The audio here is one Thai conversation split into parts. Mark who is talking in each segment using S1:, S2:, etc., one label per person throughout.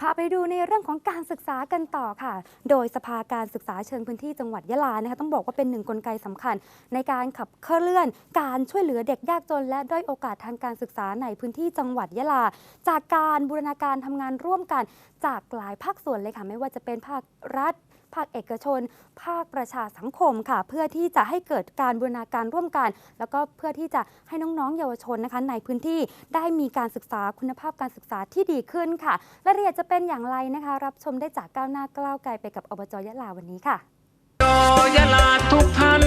S1: พาไปดูในเรื่องของการศึกษากันต่อค่ะ โดยสภาการศึกษาเชิงพื้นที่จังหวัดยะลานะคะต้องบอกว่าเป็นหนึ่งกลไกสำคัญ ในการขับเคลื่อน การช่วยเหลือเด็กยากจน และด้อยโอกาสทางการศึกษาในพื้นที่จังหวัดยะลา จากการบูรณาการทำงานร่วมกันจากหลายภาคส่วนเลยค่ะ ไม่ว่าจะเป็นภาครัฐ ภาคเอกชน ภาคประชาสังคมค่ะ เพื่อที่จะให้เกิดการบูรณาการร่วมกัน แล้วก็เพื่อที่จะให้น้องๆ เยาวชนนะคะ ในพื้นที่ได้มีการศึกษาคุณภาพการศึกษาที่ดีขึ้นค่ะรายละเอียดจะเป็นอย่างไรนะคะ รับชมได้จากก้าวหน้าก้าวไกลไปกับอบจยะลาวันนี้ค่ะ
S2: โยะลาทุกท่าน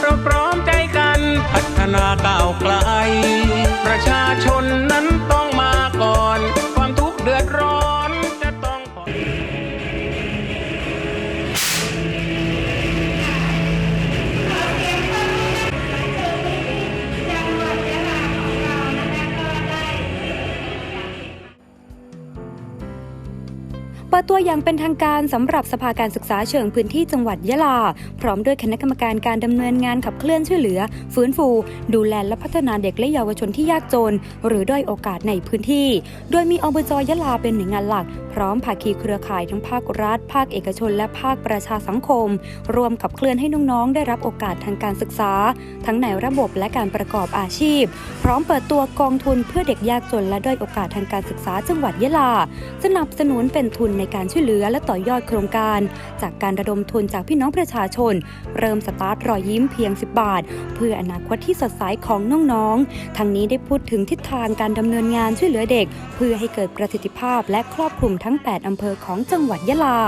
S2: เราพร้อมใจกัน พัฒนาก้าวไกล ประชาชน เปิ
S1: ดตัวอย่างเป็นทางการสำหรับสภาการศึกษาเชิงพื้นที่จังหวัดยะลา พร้อมด้วยคณะกรรมการการดำเนินงานขับเคลื่อนช่วยเหลือ ฟื้นฟู ดูแลและพัฒนาเด็กและเยาวชนที่ยากจน หรือด้อยโอกาสในพื้นที่ โดยมีอบจยะลาเป็นหน่วยงานหลัก พร้อมภาคีเครือข่ายทั้งภาครัฐ ภาคเอกชน และภาคประชาสังคม รวมขับเคลื่อนให้น้องๆได้รับโอกาสทางการศึกษา ทั้งในระบบและการประกอบอาชีพ พร้อมเปิดตัวกองทุนเพื่อเด็กยากจนและด้อยโอกาสทางการศึกษาจังหวัดยะลา สนับสนุนเป็นทุนในในการช่วยเหลือและต่อยอดโครงการ จากการระดมทุนจากพี่น้องประชาชน เริ่มสตาร์ทรอยยิ้มเพียง 10 บาท เพื่ออนาคตที่สดใสของน้องๆ ทั้งนี้ได้พูดถึงทิศทางการดำเนินงานช่วยเหลือเด็ก เพื่อให้เกิดประสิทธิภาพและครอบคลุมทั้ง 8อำเภอของจังหวัดยะลา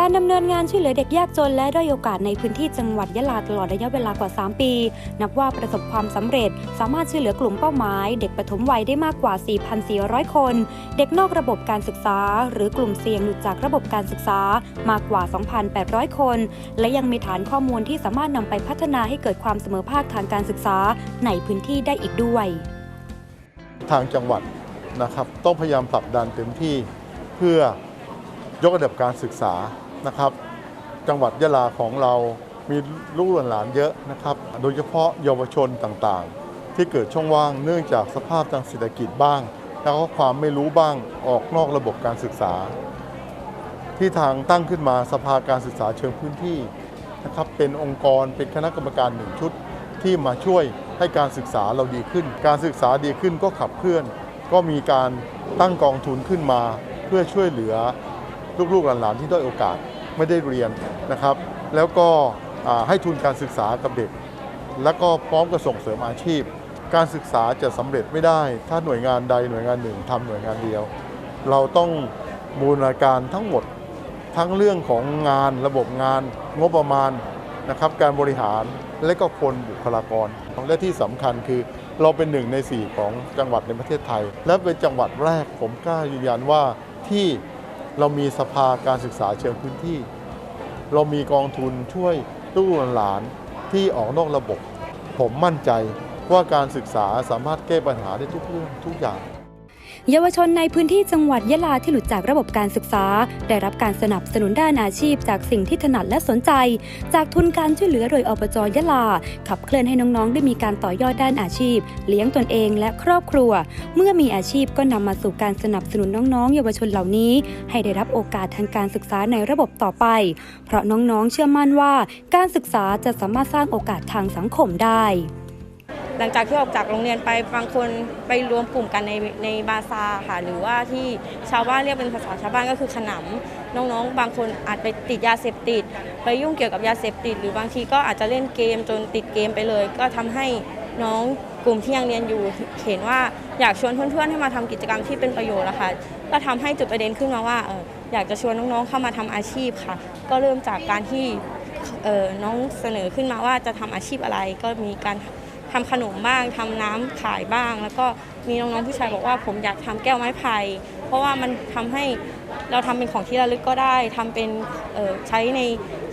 S1: การดำเนินงานช่วยเหลือเด็กยากจนและด้อยโอกาสในพื้นที่จังหวัดยะลาตลอดระยะเวลากว่า 3 ปี นับว่าประสบความสำเร็จ สามารถช่วยเหลือกลุ่มเป้าหมาย เด็กปฐมวัยได้มากกว่า 4,400 คน เด็กนอกระบบการศึกษา หรือกลุ่มเสี่ยงหลุดจากระบบการศึกษามากกว่า 2,800 คน และยังมีฐานข้อมูลที่สามารถนำไปพัฒนาให้เกิดความเสมอภาคทางการศึกษาในพื้นที่ได้อีกด้วย
S3: ทางจังหวัดนะครับต้องพยายามผลักดันเต็มที่เพื่อยกระดับการศึกษา นะครับ จังหวัดยะลาของเรามีลูกหลานเยอะนะครับ โดยเฉพาะเยาวชนต่างๆ ที่เกิดช่องว่างเนื่องจากสภาพทางเศรษฐกิจบ้าง แล้วก็ความไม่รู้บ้างออกนอกระบบการศึกษา ที่ทางตั้งขึ้นมาสภาการศึกษาเชิงพื้นที่นะครับเป็นองค์กรเป็นคณะกรรมการหนึ่งชุดที่มาช่วยให้การศึกษาเราดีขึ้น การศึกษาดีขึ้นก็ขับเคลื่อน ก็มีการตั้งกองทุนขึ้นมา เพื่อช่วยเหลือ ลูกๆหลานๆที่ด้อยโอกาสไม่ได้เรียนนะครับ แล้วก็ให้ทุนการศึกษากับเด็ก แล้วก็พร้อมกับส่งเสริมอาชีพ การศึกษาจะสำเร็จไม่ได้ ถ้าหน่วยงานใดหน่วยงานหนึ่งทำหน่วยงานเดียว เราต้องบูรณาการทั้งหมดทั้งเรื่องของงานระบบงานงบประมาณนะครับการบริหารและก็คนบุคลากร และที่สำคัญคือเราเป็นหนึ่งในสี่ของจังหวัดในประเทศไทย และเป็นจังหวัดแรกผมกล้ายืนยันว่าที่ เรามีสภาการศึกษาเชิงพื้นที่ เรามีกองทุนช่วยลูกหลานที่ออกนอกระบบ ผมมั่นใจว่าการศึกษาสามารถแก้ปัญหาได้ทุกเรื่องทุกอย่าง
S1: เยาวชนในพื้นที่จังหวัดยะลาที่หลุดจากระบบการศึกษา ได้รับการสนับสนุนด้านอาชีพ จากสิ่งที่ถนัดและสนใจ จากทุนการช่วยเหลือโดยอบจยะลา ขับเคลื่อนให้น้องๆ ได้มีการต่อยอดด้านอาชีพ เลี้ยงตนเองและครอบครัว เมื่อมีอาชีพก็นำมาสู่การสนับสนุนน้องๆ เยาวชนเหล่านี้ ให้ได้รับโอกาสทางการศึกษาในระบบต่อไป เพราะน้องๆ เชื่อมั่นว่า การศึกษาจะสามารถสร้างโอกาสทางสังคมได้
S4: หลังจากที่ออกจากโรงเรียนไปบางคนไปรวมกลุ่มกันในในบาซาค่ะ หรือว่าที่ชาวบ้านเรียกเป็นภาษาชาวบ้านก็คือขนำน้องๆ บางคนอาจไปติดยาเสพติด ไปยุ่งเกี่ยวกับยาเสพติด หรือบางทีก็อาจจะเล่นเกมจนติดเกมไปเลย ก็ทำให้น้องกลุ่มที่ยังเรียนอยู่เห็นว่าอยากชวนเพื่อนๆให้มาทำกิจกรรมที่เป็นประโยชน์นะคะก็ทำให้จุดประเด็นขึ้นมาว่าเอออยากจะชวนน้องๆเข้ามาทำอาชีพค่ะ ก็เริ่มจากการที่น้องเสนอขึ้นมาว่าจะทำอาชีพอะไรก็มีการ ทำขนมบ้างทำน้ำขายบ้าง แล้วก็มีน้องๆผู้ชายบอกว่าผมอยากทำแก้วไม้ไผ่เพราะว่ามันทำให้เราทำเป็นของที่ระลึกก็ได้ทำเป็นใช้ใน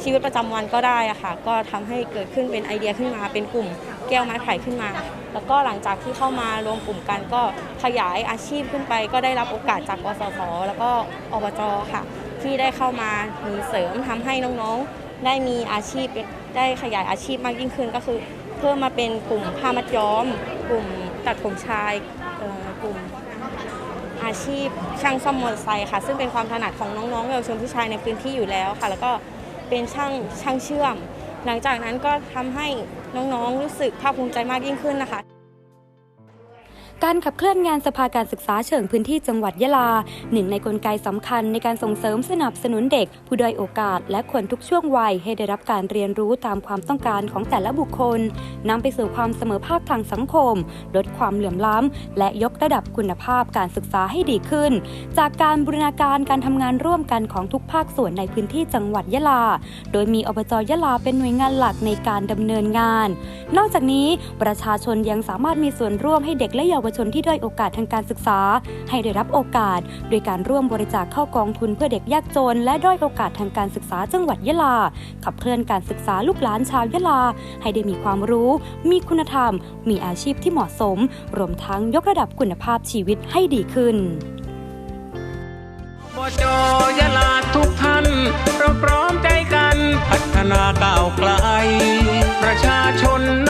S4: ชีวิตประจำวันก็ได้อะค่ะ ก็ทำให้เกิดขึ้นเป็นไอเดียขึ้นมา เป็นกลุ่มแก้วไม้ไผ่ขึ้นมา แล้วก็หลังจากที่เข้ามารวมกลุ่มกันก็ขยายอาชีพขึ้นไป ก็ได้รับโอกาสจากกสศแล้วก็อบจค่ะ ที่ได้เข้ามามีเสริมทำให้น้องๆ ได้มีอาชีพได้ขยายอาชีพมากยิ่งขึ้นก็คือ เพิ่มมาเป็นกลุ่มผ้ามัดย้อม กลุ่มตัดผมชายกลุ่มอาชีพช่างซ่อมมอเตอร์ไซค์ค่ะ ซึ่งเป็นความถนัดของน้องๆเยาวชนผู้ชายในพื้นที่อยู่แล้วค่ะ แล้วก็เป็นช่างช่างเชื่อม หลังจากนั้นก็ทำให้น้องๆรู้สึกภาคภูมิใจมากยิ่งขึ้นนะคะ
S1: การขับเคลื่อนงานสภาการศึกษาเชิงพื้นที่จังหวัดยะลา หนึ่งในกลไกสำคัญในการส่งเสริมสนับสนุนเด็ก ผู้ด้อยโอกาส และคนทุกช่วงวัยให้ได้รับการเรียนรู้ตามความต้องการของแต่ละบุคคลนำไปสู่ความเสมอภาคทางสังคม ลดความเหลื่อมล้ำและยกระดับคุณภาพการศึกษาให้ดีขึ้น จากการบูรณาการการทำงานร่วมกันของทุกภาคส่วนในพื้นที่จังหวัดยะลา โดยมีอบจยะลาเป็นหน่วยงานหลักในการดำเนินงาน นอกจากนี้ประชาชนยังสามารถมีส่วนร่วมให้เด็กและเยาวชนที่ด้อยโอกาสทางการศึกษา ให้ได้รับโอกาส โดยการร่วมบริจาคเข้ากองทุนเพื่อเด็กยากจน และด้อยโอกาสทางการศึกษาจังหวัดยะลา ขับเคลื่อนการศึกษาลูกหลานชาวยะลา ให้ได้มีความรู้ มีคุณธรรม มีอาชีพที่เหมาะสม รวมทั้งยกระดับคุณภาพชีวิตให้ดีขึ้น
S2: บจยะลาทุกท่านเราพร้อมใจกัน พัฒนาก้าวไกล